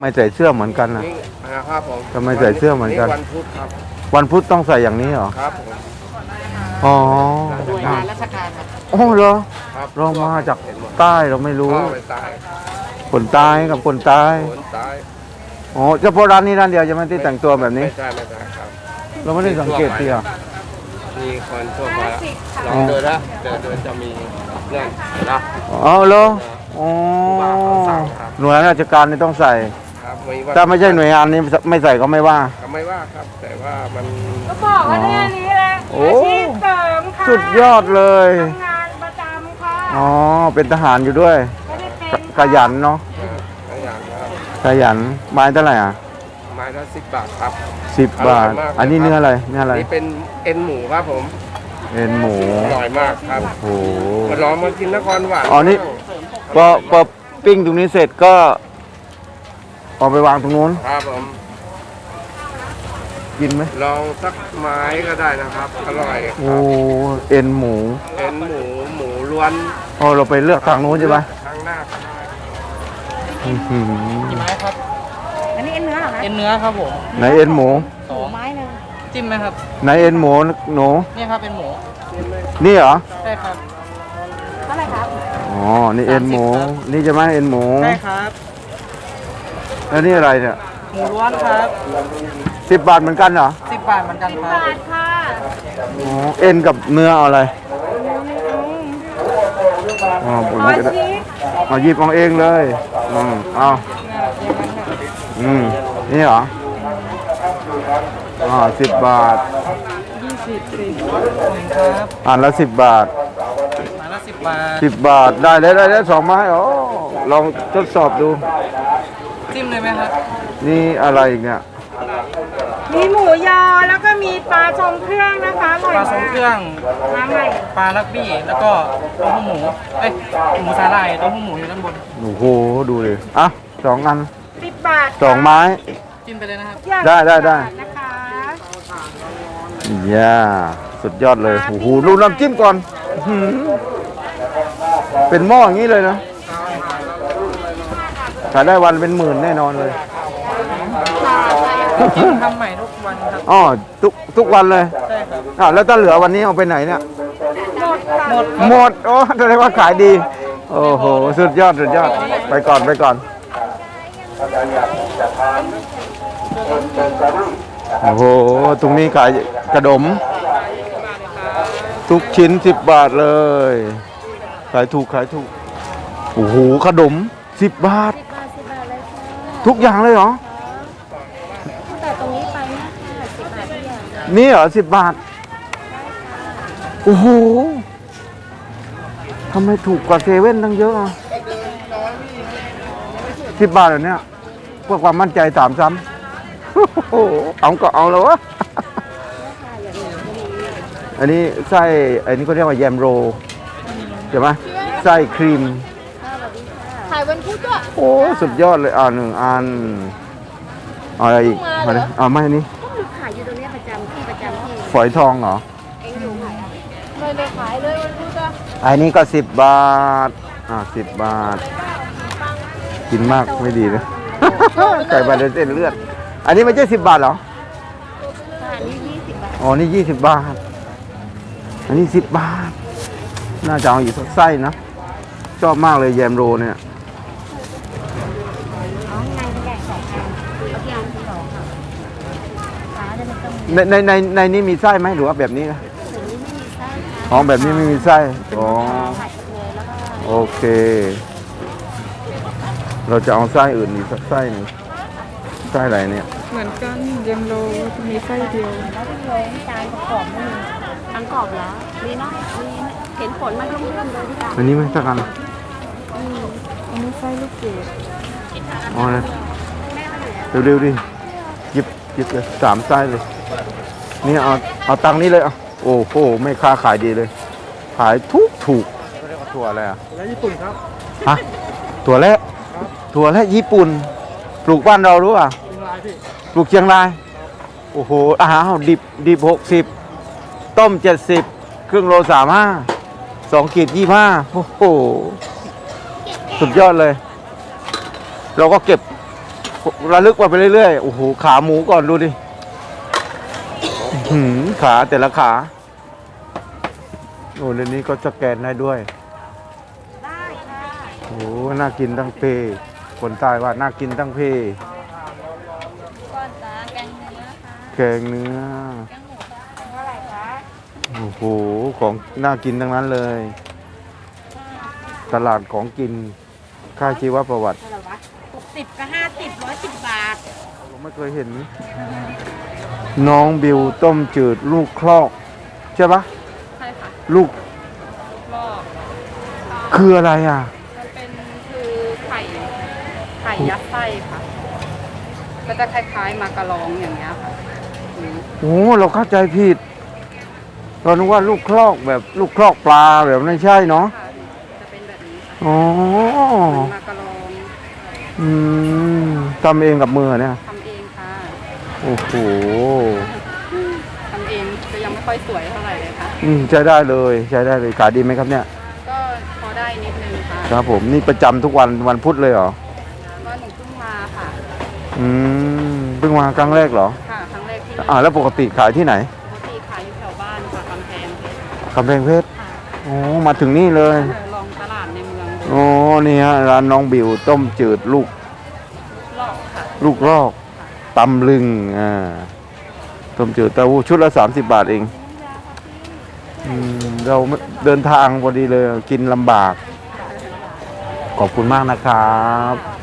ไม่ใส่เสื้อเหมือนกันนะ นี่นะครับผมทำไมใส่เสื้อเหมือนกัน วันพุธครับวันพุธต้องใส่อย่างนี้เหรอ ครับผมอ๋อหน่วยงานราชการครับโอ้เหรอ ครับเรามาจากเห็นหมดใต้เราไม่รู้พ่อไปตายคนใต้กับคนใต้โนตายอ๋อเฉพาะร้านนี้ร้านเดียวจะไม่ได้แต่งตัวแบบนี้ ไม่ใช่ไม่ใช่ครับ เราไม่ได้สังเกตทีอะมีคนทั่วไปลองเดินนะเดินเดินจะมีนั่นเห็นนะอ๋อเหรออ๋อว่าเขาสั่งครับหน่วยราชการนี่ต้องใส่ ครับมีว่าถ้าไม่ใช่หน่วยงานนี้ไม่ใส่ก็ไม่ว่า ก็ไม่ว่าครับ แต่ว่ามัน ก็บอกว่าเนี่ยนี้แหละโอ้ อาชีพเสริมค่ะสุดยอดเลย ทำงานประจำค่ะอ๋อ เป็นทหารอยู่ด้วย ไม่ได้เป็นขขยันเนาะหลายอย่างครับขยันไม้เท่าไหร่อะไม้ละสิบบาทครับ สิบบาท อร่อยมากเลยอันนี้เนื้ออะไรเนื้ออะไรนี่เป็นเอ็นหมูครับผมเอ็นหมูอร่อยมากครับโอ้โหมาลองมากินนครหวานอ๋อนี่พอพอปิ้งตรงนี้เสร็จก็ เอาไปวางตรงนู้น ครับผมกินไหมลองสักไม้ก็ได้นะครับ อร่อยคโอ้รับเอ็นหมูเอ็นหมูหมูล้วนอ๋อเราไปเลือกทางนู้นใช่ไหมข้างหน้าก็ได้อื้อหือกี่ไม้ครับ อันนี้เอ็นเนื้อเหรอคะเอ็นเนื้อครับผมไหนเอ็นหมู สองไม้หนึ่งจิ้มไหมครับ ไหนเอ็นหมูหนูเนี่ยครับเป็นหมูนี่เหรอ ใช่ครับ เท่าไหร่ครับอ๋อ นี่เอ็นหมูสามสิบครับนี่จะไหมเอ็นหมู ใช่ครับ แล้วนี่อะไรเนี่ยหมูล้วนครับสิบบาทเหมือนกันเหรอสิบบาทเหมือนกันครับ บาทค่ะอ๋อเอ็นกับเนื้อเอาอะไรอ๋อผมขอไม่ได้ชีสมาหยิบเอาเองเลยอืมเอาอืมนี่เหรออ่าสิบบาทยี่สิบสี่ครับอ่านละสิบบาทไม้ละสิบบาท สิบบาทได้ได้ได้ได้สองไม้โอ้ลองทดสอบดู จิ้มเลยไหมครับนี่อะไรอีกเนี่ย มีหมูยอแล้วก็มีปลาทรงเครื่องนะคะอร่อยปลาทรงเครื่องน้ำใหม่ปลาลักบี้แล้วก็เต้าหู้หมูเอ้ยหมูสาหร่ายเต้าหู้หมูอยู่ด้านบนโอ้โห ดูเลยอะสองอันสิบบาทสองไม้ จิ้มไปเลยนะครับอย่างได้ได้ได้สิบบาทนะคะย่าสุดยอดเลย โอ้โหดูน้ำจิ้มก่อนอื้อหือเป็นหม้ออย่างนี้เลยนะ ขายได้วันเป็นหมื่นแน่นอนเลยจิ้มทำใหม่ทุกวันครับอ๋อทุกทุกวันเลยใช่ครับอ้าวแล้วถ้าเหลือวันนี้เอาไปไหนเนี่ย หมดค่ะหมดหมดโอ้แสดงว่าขายดี โอ้โห สุดยอด สุดยอด ไปก่อนไปก่อนโอ้โห ตรงนี้ขายกระดม ทุกชิ้นสิบบาทเลย ขายถูกขายถูก โอ้โห ขนมสิบบาทสิบบาทสิบบาทเลยค่ะ ทุกอย่างเลยเหรอ ตั้งแต่ตรงนี้ไปนะคะสิบบาททุกอย่างนี่เหรอสิบบาท โอ้โหทำไมถูกกว่าเซเว่นตั้งเยอะอะสิบบาทเหรอเนี่ยเพื่อความมั่นใจสามซ้ำโอ้โหเอาก็เอาแล้ววะอันนี้ไส้อันนี้ก็เรียกว่าแยมโรใช่ไหมไส้ครีม ขายวันพุธด้วยโอ้สุดยอดเลยอ่าหนึ่งอันเอาอะไรอีกมาเลยอ่าไม่อันนี้ก็มีขายอยู่ตรงเนี้ยประจำที่ประจำที่ฝอยทองเหรอเองอยู่ขายเลยเลยขายเลยวันพุธอะอันนี้ก็สิบบาทอ่าสิบบาท กินมากไม่ดีนะใส่ไปในเส้นเลือด อันนี้ไม่ใช่สิบบาทเหรออันนี้ยี่สิบบาทอ๋อนี่ยี่สิบบาท อันนี้สิบบาท น่าจะเอาอีกสักไส้นะชอบมากเลยแยมโรเนี่ย อ๋อไงเป็นใหญ่สองอันเอาที่อันที่ สองค่ะฟ้าจะไม่ต้องมีในในในในนี้มีไส้ไหมหรือว่าแบบนี้นะถึงนี้ไม่มีไส้ค่ะอ๋อแบบนี้ไม่มีไส้อ๋อผัดเลยแล้วก็โอเค เราจะเอาไส้อื่นอีกสักไส้หนึ่งไส้อะไรเนี่ย เหมือนกันเยมโลมีไส้เดียว แล้วที่เลยจานกรอบไม่มีทั้งกรอบแล้วมีเนาะมีเห็นผลมันรุ่มๆเลยที่ตาอันนี้ไหมสักอันอันนี้ไส้ลูกเกดอ๋อนะเร็วๆดิ หยิบหยิบเลยสามไส้เลย นี่เอาเอาตังค์นี้เลยเอาโอ้โหไม่ค่าขายดีเลย ขายถูกถูกเรียกว่าถั่วอะไรอะแล้วญี่ปุ่นครับฮะถั่วและถั่วและญี่ปุ่น ปลูกบ้านเรารู้ป่ะปลูกเชียงรายโอ้โหอาหารดิบดิบหกสิบต้มเจ็ดสิบครึ่งโลสามห้าสองขีดยี่ห้าโอ้โหสุดยอดเลย เราก็เก็บ ระลึกว่าไปเรื่อยๆ โอ้โห ขาหมูก่อนดูดิขาแต่ละขา โอ้เดี๋ยวนี้ก็สแกนได้ด้วย ได้ค่ะโอ้ น่ากินทั้งเพคนใต้ว่าน่ากินทั้งเพก้อนจ้าแกงเนื้อค่ะแกงเนื้อ แกงหมูเท่าไหร่คะโอ้โห ของน่ากินทั้งนั้นเลย ตลาดของกิน ค่าชีวประวัติ สิบกับห้าสิบร้อยสิบบาท ผมไม่เคยเห็น น้องบิวต้มจืดลูกคลอก ใช่ปะใช่ค่ะลูกลอกคืออะไรอะ มันเป็นคือไข่ไข่ยัดไส้ค่ะก็จะคล้ายๆมากะลองอย่างเงี้ยค่ะอืมโอ้เราเข้าใจผิดเรานึกว่าลูกคลอกแบบลูกคลอกปลาแบบไม่ใช่เนาะค่ะจะเป็นแบบนี้ค่ะอ๋อเหมือนมากะล องอืมทำเองกับมือเนี่ยทำเองค่ะโอ้โหทำเองจะยังไม่ค่อยสวยเท่าไหร่เลยค่ะ อืมใช้ได้เลยใช้ได้เลยขายดีไหมครับเนี่ย ก็พอได้นิดนึงค่ะครับผมนี่ประจำทุกวันวันพุธเลยเหรอก็หนูเพิ่งมาค่ะ อืมเพิ่งมาครั้งแรกเหรอค่ะครั้งแรกที่อ่าแล้วปกติขายที่ไหนปกติขายอยู่แถวบ้านค่ะกำแพงเพชรกำแพงเพชรค่ะ โอ้มาถึงนี่เลย เออ โอ้นี่ฮะร้านน้องบิวต้มจืดลูกลอกค่ะลูกรอกตำลึงอ่าต้มจืดเต้าหู้ชุดละ30บาทเองอืมเราไม่เดินทางพอดีเลยกินลำบาก ขอบคุณมากนะครับ